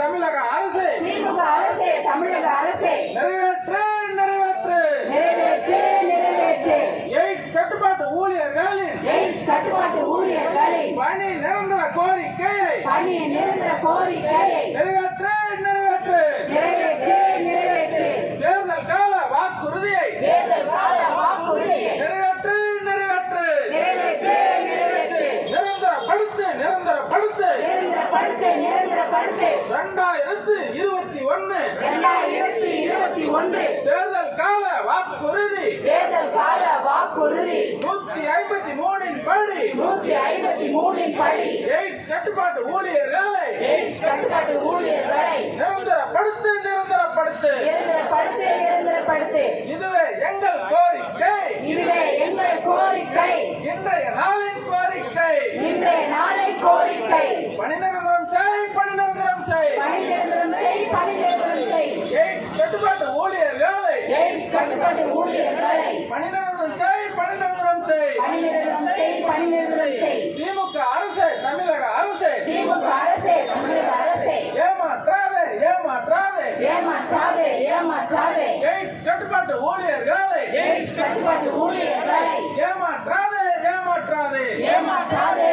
தமிழக அரசு. திமுக அரசே தமிழக அரசே. நிறைவேற்று நிறைவேற்று. நிறைவேற்று நிறைவேற்று. எய்ட்ஸ் கட்டுப்பாட்டு ஊழியர்களின் எய்ட்ஸ் கட்டுப்பாட்டு ஊழியர்களின் பணி நிரந்தர கோரிக்கையை பணி நிரந்தர கோரிக்கையை நிறைவேற்று நிறைவேற்று நிறைவேற்று நிறைவேற்று தேர்தல் கால வாக்குறுதியை தேர்தல் கால வாக்குறுதியை நிறைவேற்று நிறைவேற்று நிறைவேற்று நிறைவேற்று நிரந்தரப்படுத்து நிரந்தரப்படுத்து நிரந்தரப்படுத்து நிரந்தரப்படுத்து இரண்டாயிரத்து இருபத்தி ஒன்னு இரண்டாயிரத்தி இருபத்தி ஒன்று தேர்தல் கால வாக்குறுதி. தேர்தல் கால வாக்குறுதி. நூத்தி ஐம்பத்தி மூணின் படி. நூத்தி ஐம்பத்தி மூணின் படி. எய்ட்ஸ் கட்டுப்பாட்டு ஊழியர்களை. எய்ட்ஸ் கட்டுப்பாட்டு ஊழியர்களை. நிரந்தரப்படுத்து நிரந்தரப்படுத்து. நிரந்தரப்படுத்து நிரந்தரப்படுத்து. இதுவே எங்கள் கோரிக்கை இதுவே எங்கள் கோரிக்கை இன்றைய நாளின் கோரிக்கை இன்றைய நாளை கோரிக்கை பணி நிரந்தரம் செய் பணி நிரந்தரம் செய் பணி நிரந்தரம் செய் பணி நிரந்தரம் செய் எய்ட்ஸ் கட்டுப்பாட்டு ஊழியர்களை கட்டுப்பாட்டு ஊழியர்களை பணி நிரந்தரம் செய் பணி நிரந்தரம் செய். பணி நிரந்தரம் செய் பணி நிரந்தரம் செய். திமுக அரசு தமிழக அரசு. திமுக அரசே தமிழக அரசே. ஏமாற்றாதே ஏமாற்றாதே. ஏமாற்றாதே ஏமாற்றாதே. எய்ட்ஸ் கட்டுப்பாட்டு ஊழியர்களை. எய்ட்ஸ் கட்டுப்பாட்டு ஊழியர்களை. ஏமாற்றாதே ஏமாற்றாதே. ஏமாற்றாதே.